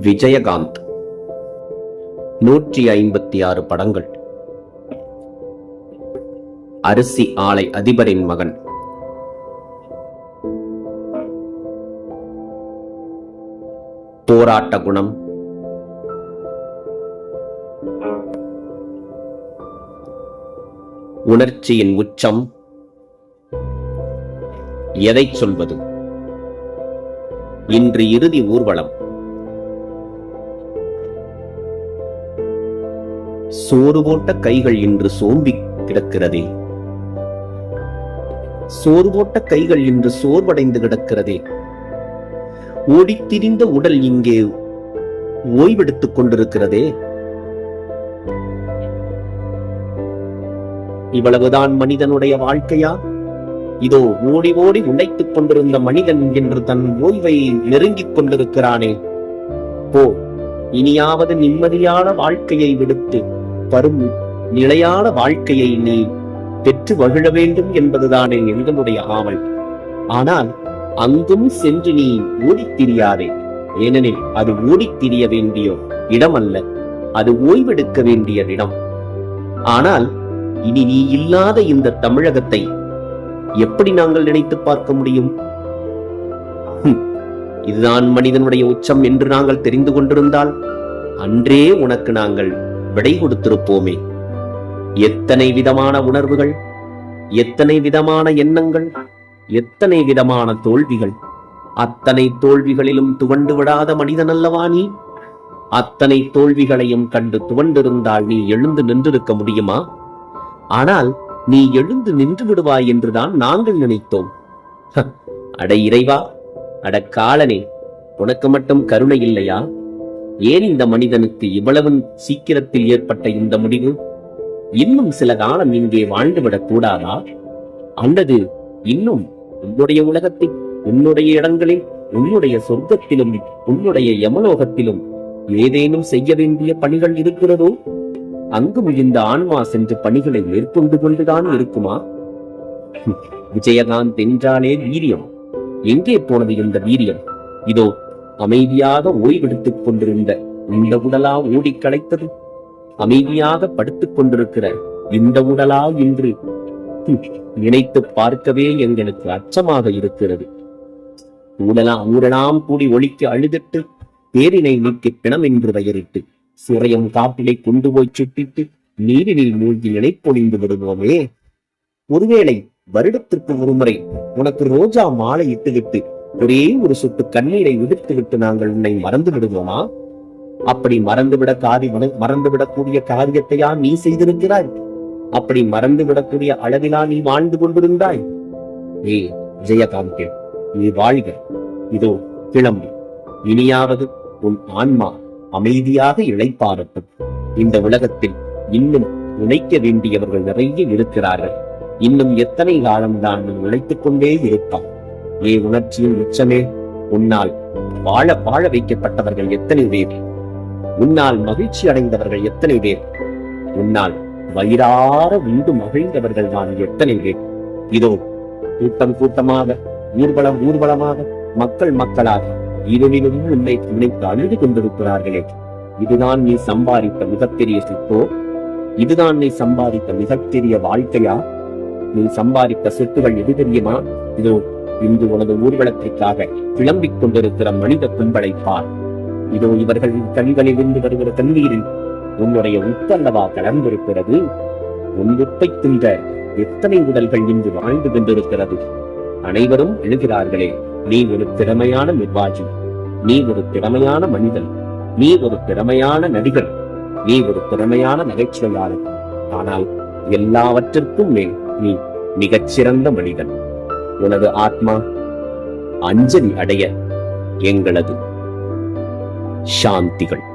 விஜயகாந்த். நூற்றி ஐம்பத்தி ஆறு படங்கள். அரிசி ஆலை அதிபரின் மகன். போராட்ட குணம். உணர்ச்சியின் உச்சம். எதை சொல்வது? இன்று இறுதி ஊர்வலம். சோறு போட்ட கைகள் இன்று சோம்பி கிடக்கிறதே. சோறு போட்ட கைகள் இன்று சோர்வடைந்து கிடக்கிறதே. ஓடித் திரிந்த உடல் இங்கே ஓய்வெடுத்துக் கொண்டிருக்கிறதே. இவ்வளவுதான் மனிதனுடைய வாழ்க்கையா? இதோ ஓடி ஓடி உழைத்துக் கொண்டிருந்த மனிதன் என்று தன் ஓய்வை நெருங்கிக் கொண்டிருக்கிறானே. போ இனியாவது நிம்மதியான வாழ்க்கையை விடுத்து வரும் நிலையான வாழ்க்கையை நீ பெற்று மகிழ வேண்டும் என்பதுதானே எங்களுடைய ஆவல். ஆனால் அங்கும் சென்று நீ ஓடித் திரியாதே ஏனெனில் அது ஓடித் திரிய வேண்டிய இடம் அல்ல அது ஓய்வெடுக்க வேண்டிய இடம். ஆனால் இனி நீ இல்லாத இந்த தமிழகத்தை எப்படி நாங்கள் நினைத்து பார்க்க முடியும்? இதுதான் மனிதனுடைய உச்சம் என்று நாங்கள் தெரிந்து கொண்டிருந்தால் அன்றே உனக்கு நாங்கள் விடை கொடுத்திருப்போமே. எத்தனை விதமான உணர்வுகள் எத்தனை விதமான எண்ணங்கள் எத்தனை விதமான தோல்விகள். அத்தனை தோல்விகளிலும் துவண்டு விடாத மனிதன் அல்லவா நீ? அத்தனை தோல்விகளையும் கண்டு துவண்டிருந்தால் நீ எழுந்து நின்றிருக்க முடியுமா? ஆனால் நீ எழுந்து நின்று விடுவாய் என்றுதான் நாங்கள் நினைத்தோம். அட இறைவா அட காலனே உனக்கு மட்டும் கருணை இல்லையா? ஏன் இந்த மனிதனுக்கு இவ்வளவு சீக்கிரத்தில் ஏற்பட்ட இந்த முடிவு? இன்னும் சில காலம் இங்கே வாழ்ந்துவிடக் கூடாதா? அல்லது இன்னும் உன்னுடைய உலகத்தில் உன்னுடைய இடங்களில் உன்னுடைய சொர்க்கத்திலும் உன்னுடைய யமலோகத்திலும் ஏதேனும் செய்ய வேண்டிய பணிகள் இருக்கிறதோ? அங்கும் இந்த ஆன்மா சென்று பணிகளை மேற்கொண்டு கொண்டுதான் இருக்குமா? விஜயகாந்த் என்றாலே வீரியம். எங்கே போனது இந்த வீரியம்? இதோ அமைதியாக ஓய்வெடுத்துக் கொண்டிருந்த இந்த உடலா ஓடிக் களைத்தது. அமைதியாக படுத்துக் கொண்டிருக்கிற இந்த உடலா என்று நினைத்து பார்க்கவே எங்களுக்கு அச்சமாக இருக்கிறது. ஊடலாம் ஊரெல்லாம் கூடி ஒழிக்க அழுதிட்டு பேரினை நீக்கி பிணம் என்று பெயரிட்டு சுரையம் காப்பிலை கொண்டு போய் சுட்டிட்டு நீரினில் மூழ்கி நினைப்பொழிந்து விடுவோமே. ஒருவேளை வருடத்திற்கு ஒருமுறை உனக்கு ரோஜா மாலை இட்டுவிட்டு ஒரே ஒரு சொட்டு கண்ணீரை விடுத்து விட்டு நாங்கள் உன்னை மறந்து விடுவோமா? அப்படி மறந்துவிட காரி மறந்துவிடக்கூடிய காரியத்தையா நீ செய்திருக்கிறாய்? அப்படி மறந்து விடக்கூடிய அளவிலா நீ வாழ்ந்து கொண்டிருந்தாய்? ஏ ஜெயகாந்தே நீ வாழ்க. இதோ கிளம்பு. இனியாவது உன் ஆன்மா அமைதியாக இழைப்பாரட்டும். இந்த உலகத்தில் இன்னும் உழைக்க வேண்டியவர்கள் நிறைய இருக்கிறார்கள். இன்னும் எத்தனை காலம்தான் நீ உழைத்துக் கொண்டே இருப்பான்? ஏ உணர்ச்சியின் உச்சமே. உன்னால் வாழ வாழ வைக்கப்பட்டவர்கள் எத்தனை பேர்? உன்னால் மகிழ்ச்சி அடைந்தவர்கள் எத்தனை பேர்? உன்னால் வயிறார உண்டு மகிழ்ந்தவர்கள் நான் எத்தனை பேர்? இதோ கூட்டம் கூட்டமாக ஊர்வலம் ஊர்வலமாக மக்கள் மக்களாக இருளிலும் உன்னை நினைத்து அழுது கொண்டிருக்கிறார்களே. இதுதான் நீ சம்பாதித்த மிகப்பெரிய சொத்தோ? இதுதான் நீ சம்பாதித்த மிகப்பெரிய வாழ்க்கையா? நீ சம்பாதித்த சொத்துகள் எது தெரியுமா? இதோ இன்று உனது ஊர்வலத்திற்காக கிளம்பிக் கொண்டிருக்கிற மனித கும்பலை பார். இதோ இவர்களின் கண்களில் இருந்து வருகிற தண்ணீரில் உன்னுடைய உத்தல்லவா கலந்திருக்கிறது. உன் உப்பை தின்ற எத்தனை உடல்கள் இன்று வாழ்ந்து கொண்டிருக்கிறது. அனைவரும் எழுகிறார்களே நீ ஒரு திறமையான நிர்வாகி. நீ ஒரு திறமையான மனிதன். நீ ஒரு திறமையான நடிகர் நீ ஒரு திறமையான நகைச்சுவையாளர் ஆனால் எல்லாவற்றிற்கும் மேல் நீ மிகச்சிறந்த மனிதன். உனது ஆத்மா அஞ்சலி அடைய எங்களது. சாந்திகள்.